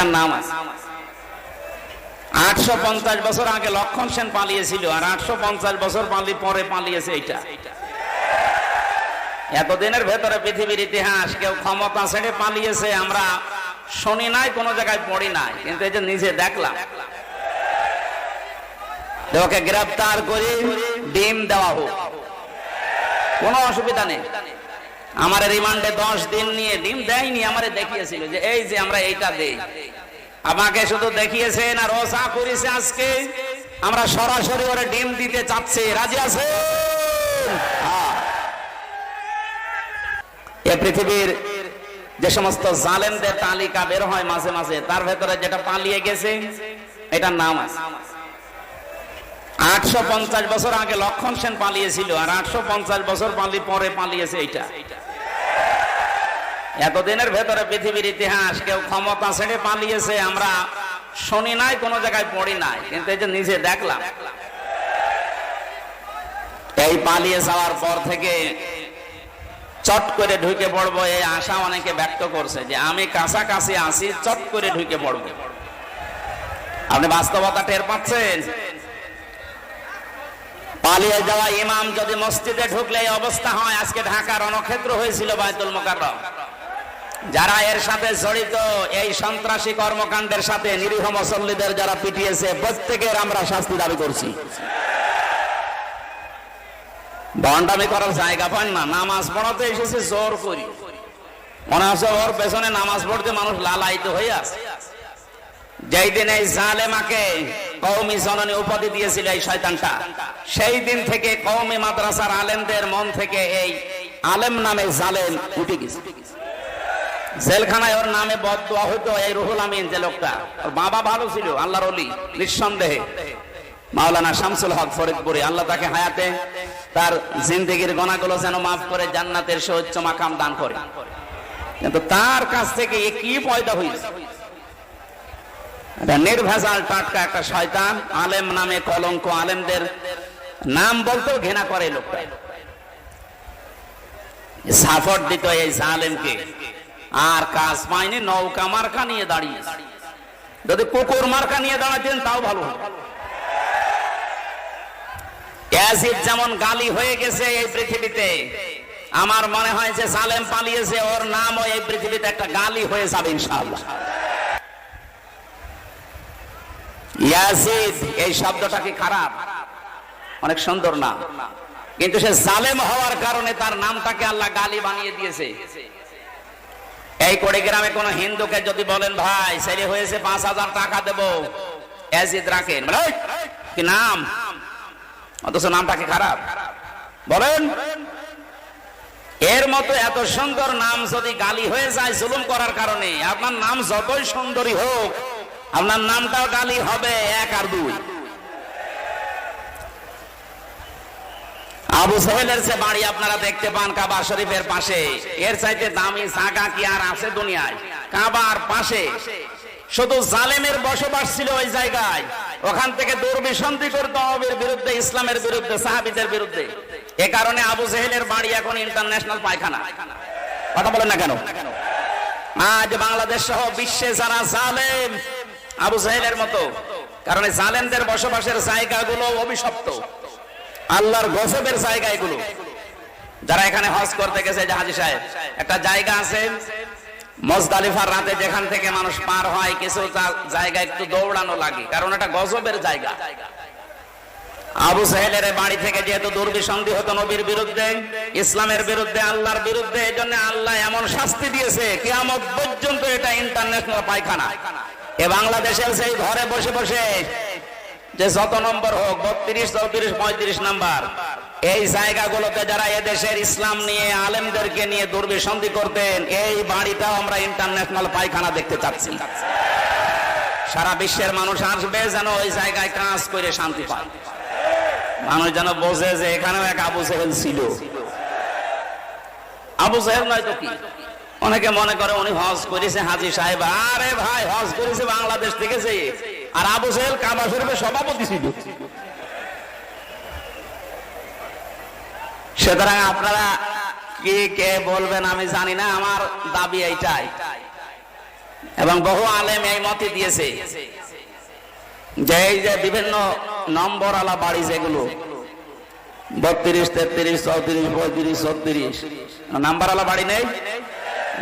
এটার নাম আছে। আটশো পঞ্চাশ বছর আগে লক্ষণ সেন পালিয়েছিল আর আটশো পঞ্চাশ বছর পালি পরে পালিয়েছে এটা এতদিনের ভেতরে পৃথিবীর ইতিহাস, কেউ ক্ষমতা ছেড়ে পালিয়েছে, আমরা শুনি নাই, কোনো জায়গায় পড়ি নাই, কিন্তু এই যে নিজে দেখলাম। ওকে গ্রেফতার করে, ডিম দেওয়া হোক। কোনো অসুবিধা নেই। আমার রিমান্ডে দশ দিন নিয়ে ডিম দেয়নি, আমারে দেখিয়েছিল যে এই যে আমরা এইটা দেই আমাকে শুধু দেখিয়েছেন আর ও যা করেছে আজকে। আমরা সরাসরি ওরে ডিম দিতে চাচ্ছি। রাজি আছে এ পৃথিবীর যে সমস্ত জালেমদের তালিকা বের হয় মাঝে মাঝে, তার ভেতরে যেটা পালিয়ে গেছে, এটার নাম আছে। আটশো পঞ্চাশ বছর আগে লক্ষণ সেন পালিয়েছিল, আর আটশো পঞ্চাশ বছর পালি পরে পালিয়েছে এইটা। এতদিনের ভেতরে পৃথিবীর ইতিহাস, কেউ ক্ষমতা ছেড়ে পালিয়েছে, আমরা শুনি নাই, কোনো জায়গায় পড়ি নাই। কিন্তু এই যে নিজে দেখলাম, এই পালিয়ে যাওয়ার পর থেকে চট করে ঢুকে পড়ব, এই আশা অনেকে ব্যক্ত করছে যে আমি কাছাকাছি আসি চট করে ঢুকে পড়ব। আপনি বাস্তবতা টের পাচ্ছেন? পালিয়ে যাওয়া ইমাম যদি মসজিদে ঢুকলে এই অবস্থা হয়, আজকে ঢাকা রণক্ষেত্র হয়েছিল বায়তুল মোকাররম। যারা এর সাথে জড়িত, এই সন্ত্রাসী কর্মকাণ্ডের সাথে নিরীহ মুসল্লিদের যারা পিটিয়েছে, প্রত্যেকের আমরা শাস্তি দাবি করছি। বন্ডামি করার জায়গা পান না, নামাজ পড়াতে এসেছে জোর করি। মনে হচ্ছে ওর পেছনে নামাজ পড়তে মানুষ লালায়িত হয়ে আছে। যেই দিন এই জালেমাকে কৌমি জননী উপাধি দিয়েছিল এই শয়তানটা সেই দিন থেকে কৌমি মাদ্রাসার আলেমদের মন থেকে এই আলেম নামে জালেম উঠে গেছে। জেলখানায় ওর নামে বদুয়া হইতো এই রুহুল আমিন যে লোকটা। ওর বাবা ভালো ছিল, আল্লাহর অলি নিঃসন্দেহে। মাওলানা শামসুল হক ফরিদপুরি, আল্লাহ তাকে হায়াতে তার জিন্দগির গনাগুলো যেন মাফ করে জান্নাতের সৌচ্চ মাকাম দান করে। কিন্তু তার কাছ থেকে এ কি পয়দা হয়েছে নির্ভেজাল টাটকা একটা শয়তান, আলেম নামে কলঙ্ক আলেমদের নাম বলতেও ঘৃণা করে লোকটা। সাফট দিত এই জালেমকে। আর কাজ পায়নি নৌকা মার্কা নিয়ে দাঁড়িয়ে যদি কুকুর মার্কা নিয়ে দাঁড়াতেন, তাও ভালো যেমন গালি হয়ে গেছে এই পৃথিবীতে, আমার মনে হয় যে সালেম পালিয়েছে, ওর নামও এই পৃথিবীতে একটা গালি হয়ে যাবে ইয়াসিদ এই শব্দটা কি খারাপ? অনেক সুন্দর না। কিন্তু সে জালেম হওয়ার কারণে তার নামটাকে আল্লাহ গালি বানিয়ে দিয়েছে। এই গ্রামে কোন হিন্দুকে যদি বলেন, ভাই ছেলে হয়েছে পাঁচ হাজার টাকা দেবো। রাখেন। কি নাম? অথচ নামটা কি খারাপ? বলেন, এর মতো এত সুন্দর নাম যদি গালি হয়ে যায় জুলুম করার কারণে, আপনার নাম যতই সুন্দরী হোক, আপনার নামটাও গালি হবে এক আর দুই। আবু সাহেলের সে বাড়ি আপনারা দেখতে পান কাবা শরীফের পাশে। এর চাইতে দামি জায়গা কি আর আছে দুনিয়ায়? কাবার পাশে। শুধু জালেমের বসবাস ছিল ওই জায়গায়। ওখান থেকে দুর্বিসন্ধি করতে হবে বিরুদ্ধে, ইসলামের বিরুদ্ধে, সাহাবিদের বিরুদ্ধে। এ কারণে আবু জেহেলের বাড়ি এখন ইন্টারন্যাশনাল পায়খানা। কথা বলেন না কেন? আজ বাংলাদেশ সহ বিশ্বে যারা জালেম, আবু জাহেলের মতো, কারণ জালেমদের বসবাসের জায়গাগুলো অভিশপ্ত। আল্লাহর গজবের জায়গা এগুলো। যারা এখানে হজ করতে গেছে জাহাজি সাহেব, একটা জায়গা আছে মজদালিফার রাতে যেখান থেকে মানুষ পার হয়, কিছু জায়গা একটু দৌড়ানো লাগে, কারণ এটা গজবের জায়গা। আবু সাহেলের বাড়ি থেকে যেহেতু দুর্বিসন্ধি হতো নবীর বিরুদ্ধে, ইসলামের বিরুদ্ধে, আল্লাহর বিরুদ্ধে এই জন্য আল্লাহ এমন শাস্তি দিয়েছে, কিয়ামত পর্যন্ত এটা ইন্টারন্যাশনাল পায়খানা। এ বাংলাদেশের সেই ঘরে বসে বসে যে যত নম্বর হোক, বত্রিশ, চৌত্রিশ, পঁয়ত্রিশ নাম্বার। এই জায়গাগুলোতে যারা এদেশের ইসলাম নিয়ে আলেমদেরকে নিয়ে দুর্বিসন্ধি করতেন, এই বাড়িটাও আমরা ইন্টারন্যাশনাল পায়খানা দেখতে চাচ্ছি। সারা বিশ্বের মানুষ আসবে যেন ওই জায়গায় কাজ করে শান্তি পায়। মানুষ যেন বোঝে যে এখানেও এক আবু সেহেল ছিল। আবু সাহেব নয় তো কি? অনেকে মনে করে উনি হজ করেছে হাজি সাহেব। আরে ভাই, হজ করেছে বাংলাদেশ থেকে যে আর আবু সাহেব কাবা শরীফের সভাপতি ছিল। সুতরাং আপনারা কি কে বলবেন আমি জানি না, আমার দাবি এইটাই। এবং বহু আলেম এই মতে দিয়েছে যে এই যে বিভিন্ন নম্বর আলা বাড়ি যেগুলো, বত্রিশ, তেত্রিশ, চৌত্রিশ, পঁয়ত্রিশ, ছত্রিশ নাম্বার আলা বাড়ি নেই।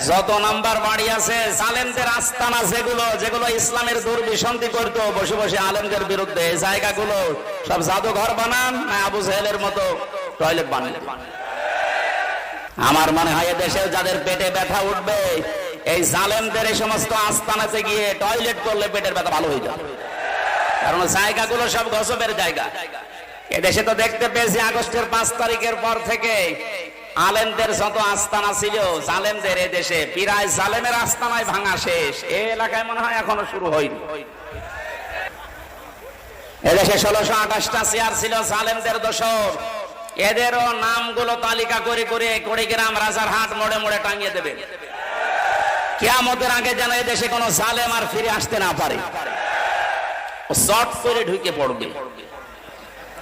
যত নাম্বার বাড়ি আছে, জালেমদের আস্তানা যেগুলো যেগুলো ইসলামের দুর্বিসন্ধি করতো, বসে বসে আলেমদের বিরুদ্ধে, এই জায়গাগুলো সব জাদুঘর বানান না আবু সাহেলের মতো টয়লেট বানান। আমার মনে হয় দেশে যাদের পেটে ব্যথা উঠবে, এই জালেমদের এই সমস্ত আস্তানাতে গিয়ে টয়লেট করলে পেটের ব্যথা ভালো হয়ে যাবে। কারণ জায়গাগুলো সব গসবের জায়গা। এদেশে তো দেখতে পেয়েছি আগস্টের পাঁচ তারিখের পর থেকে আলেমদের যত আস্তানা ছিল, জালেমদের এ দেশে প্রায় জালেমের আস্তানায় ভাঙা শেষ। এই এলাকায় মনে হয় এখনও শুরু হয়নি। এদেশে ষোলোশো আঠাশটা চেয়ার ছিল জালেমদের দোষর। এদেরও নামগুলো তালিকা করে করে কুড়িগ্রাম রাজার হাট মোড়ে মোড়ে টাঙিয়ে দেবে। কেয়ামতের আগে যেন এদেশে কোনো জালেম আর ফিরে আসতে না পারে। চট করে ঢুকে পড়বে।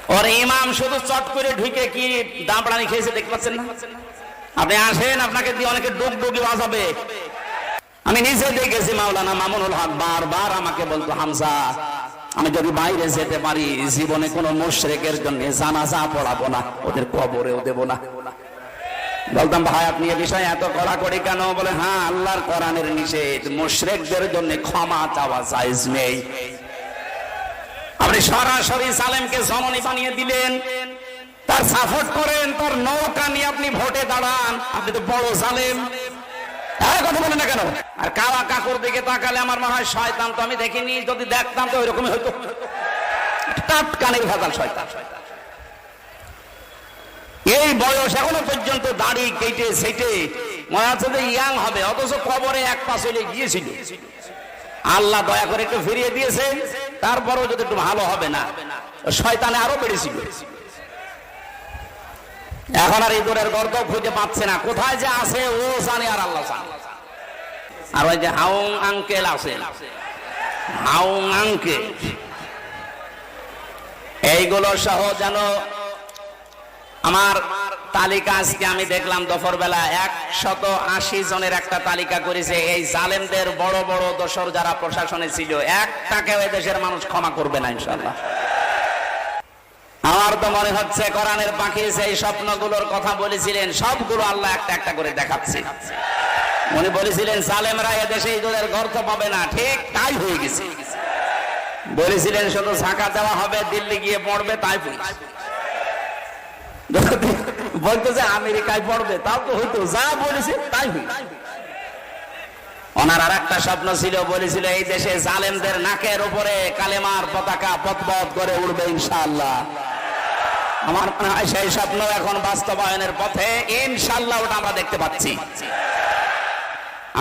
ওর ইমাম শুধু চট করে ঢুকে কি দাঁড়ানি খেয়েছে দেখতে পাচ্ছেন না আপনি আসেন আপনাকে দিয়ে অনেকে ডুব ডুবি বাজাবে আমি নিজে দেখেছি মাওলানা মামুনুল হক বারবার আমাকে বলতো হামজা আমি যদি বাইরে যেতে পারি জীবনে কোনো মুশরেকের জন্য জানাজা পড়াবো না ওদের কবরেও দেবো না বলতাম ভাই আপনি এ বিষয়ে এত কড়াকড়ি কেন বলে হ্যাঁ আল্লাহর কোরআনের নিষেধ মুশরেকদের জন্য ক্ষমা চাওয়া জায়েজ নেই আপনি সরাসরি সালেমকে জননী বানিয়ে দিলেন। তার সাপোর্ট করেন, তার নৌকা নিয়ে আপনি ভোটে দাঁড়ান। আপনি তো বড় মনে শয়তান এই বয়স এখনও পর্যন্ত দাড়ি কেটে সেটে মনে হচ্ছে ইয়াং হবে, অথচ কবরে এক পাশ গিয়েছিল। আল্লাহ দয়া করে একটু ফিরিয়ে দিয়েছে তারপরেও যদি একটু ভালো হবে না, শয়তানে আরও বেড়েছিল। এখন আর ইঁদুরের গর্ত খুঁজে পাচ্ছে না। কোথায় যে আছে, ও জানে আর আল্লাহ জানে। আর ওই যে হাউং আঙ্কেল আছে, হাউং আঙ্কেল। এইগুলো সহ যেন আমার তালিকা আজকে আমি দেখলাম দফর বেলা একশত আশি জনের একটা তালিকা করেছে। এই জালেমদের বড় বড় দোসর যারা প্রশাসনে ছিল, একটাকেও এই দেশের মানুষ ক্ষমা করবে না ইনশাল্লাহ আমার তো মনে হচ্ছে কোরআনের পাখি সেই স্বপ্নগুলোর কথা বলেছিলেন, সবগুলো আল্লাহ একটা একটা করে দেখাচ্ছে। উনি বলেছিলেন, জালেমরা এদেশে ইঁদুরের গর্ত পাবে না। ঠিক তাই হয়ে গেছে। বলেছিলেন, শুধু ঝাঁকা দেওয়া হবে, দিল্লি গিয়ে পড়বে তাই পড়েছে বলতো যে আমেরিকায় পড়বে, তাও তো হইতো, যা বলেছে তাই হইল। ওনার আর একটা স্বপ্ন ছিল, বলেছিল, এই দেশে জালেমদের নাকের উপরে কালেমার পতাকা পথপথ করে উঠবে ইনশাআল্লাহ। আমার মনে হয় সেই স্বপ্ন এখন বাস্তবায়নের পথে ইনশাআল্লাহ ওটা আমরা দেখতে পাচ্ছি।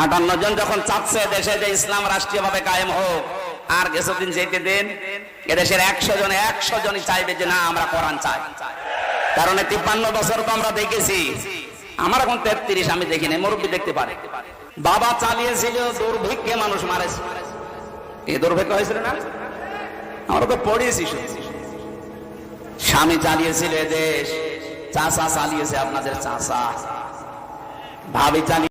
আটান্ন জন যখন চাচ্ছে দেশে যে ইসলাম রাষ্ট্রীয়ভাবে কায়েম হোক, আর কিছুদিন যেতে দিন, এদেশের একশো জন, একশো জনই চাইবে যে না, আমরা কোরআন চাই। কারণ তিপ্পান্ন বছর তো আমরা দেখেছি। আমার এখন তেত্রিশ, আমি দেখিনি মুরব্বী দেখতে পারে। বাবা চালিয়েছিল, দুর্ভিক্ষে মানুষ মারেছে। এই দুর্ভিক্ষ হয়েছিল না? আমরা তো পড়িয়েছি স্বামী চালিয়েছিল এ দেশ, চাষা চালিয়েছে আপনাদের চাষা। ভাবি চালিয়ে